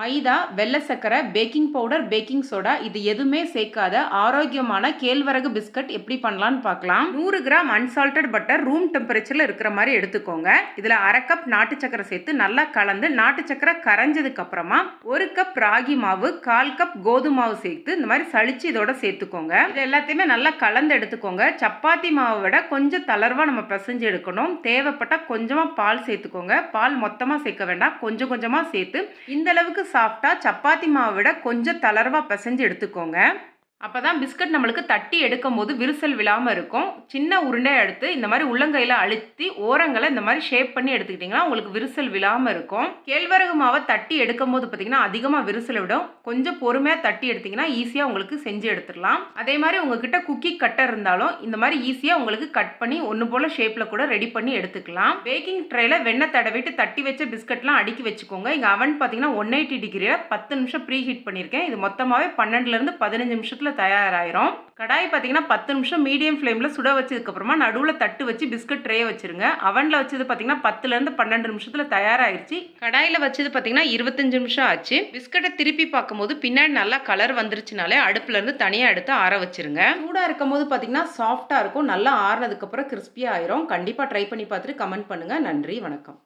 மைதா வெள்ளை சர்க்கரை baking powder baking soda இது எதுவுமே சேர்க்காத ஆரோக்கியமான கேழ்வரகு பிஸ்கட் எப்படி பண்ணலாம்னு பார்க்கலாம். நூறு கிராம் அன்சால்டட் பட்டர் ரூம் டெம்பரேச்சரில் இருக்கிற மாதிரி எடுத்துக்கோங்க. இதில் அரை கப் நாட்டு சக்கரை சேர்த்து நல்லா கலந்து நாட்டு சக்கரை கரைஞ்சதுக்கு அப்புறமா ஒரு கப் ராகி மாவு கால் கப் கோதுமை மாவு சேர்த்து இந்த மாதிரி சளிச்சு இதோட சேர்த்துக்கோங்க. இது எல்லாத்தையுமே நல்லா கலந்து எடுத்துக்கோங்க. சப்பாத்தி மாவை விட கொஞ்சம் தளர்வாக நம்ம பிசைஞ்சு எடுக்கணும். தேவைப்பட்டால் கொஞ்சமாக பால் சேர்த்துக்கோங்க. பால் மொத்தமாக சேர்க்க வேண்டாம். கொஞ்சம் கொஞ்சமாக சேர்த்து இந்த அளவுக்கு சாஃப்டாக சப்பாத்தி மாவை விட கொஞ்சம் தளர்வாக பிசைஞ்சு எடுத்துக்கோங்க. அப்போ தான் பிஸ்கட் நம்மளுக்கு தட்டி எடுக்கும் போது விரிசல் விழாமல் இருக்கும். சின்ன உருண்டை எடுத்து இந்த மாதிரி உள்ளங்கையில் அழுத்தி ஓரங்களை இந்த மாதிரி ஷேப் பண்ணி எடுத்துக்கிட்டிங்கன்னா உங்களுக்கு விரிசல் விழாமல் இருக்கும். கேழ்வரகு மாவை தட்டி எடுக்கும் போது பார்த்தீங்கன்னா அதிகமாக விரிசல் விடும். கொஞ்சம் பொறுமையாக தட்டி எடுத்திங்கன்னா ஈஸியாக உங்களுக்கு செஞ்சு எடுத்துடலாம். அதே மாதிரி உங்ககிட்ட குக்கி கட்டர் இருந்தாலும் இந்த மாதிரி ஈஸியாக உங்களுக்கு கட் பண்ணி ஒன்று போல் ஷேப்பில் கூட ரெடி பண்ணி எடுத்துக்கலாம். பேக்கிங் ட்ரேயில் வெண்ணெய் தடவிட்டு தட்டி வச்ச பிஸ்கட்லாம் அடுக்கி வச்சுக்கோங்க. இங்கே அவன் பார்த்தீங்கன்னா ஒன் எயிட்டி டிகிரியில் பத்து நிமிஷம் ப்ரீ ஹீட் பண்ணியிருக்கேன். இது மொத்தமாகவே பன்னெண்டுலேருந்து பதினஞ்சு நிமிஷத்தில் தயாராயிரும். கடாய் பார்த்தீங்கன்னா பத்து நிமிஷம் மீடியம் ஃப்ளேமில் சுட வச்சதுக்கப்புறமா நடுவில் தட்டு வச்சு பிஸ்கட் ட்ரே வச்சுருங்க. அவனில் வச்சது பார்த்தீங்கன்னா பத்துலேருந்து பன்னெண்டு நிமிஷத்தில் தயாராகிருச்சு கடாயில் வச்சது பார்த்தீங்கன்னா இருபத்தஞ்சு நிமிஷம் ஆச்சு. பிஸ்கட்டை திருப்பி பார்க்கும்போது பின்னாடி நல்லா கலர் வந்துருச்சுனாலே அடுப்புலேருந்து தனியாக எடுத்து ஆற வச்சிருங்க. சூடாக இருக்கும் போது பார்த்தீங்கன்னா சாஃப்டாக இருக்கும். நல்லா ஆறுனதுக்கப்புறம் கிறிஸ்பியாக ஆயிரும். கண்டிப்பாக ட்ரை பண்ணி பார்த்துட்டு கமெண்ட் பண்ணுங்கள் நன்றி வணக்கம்.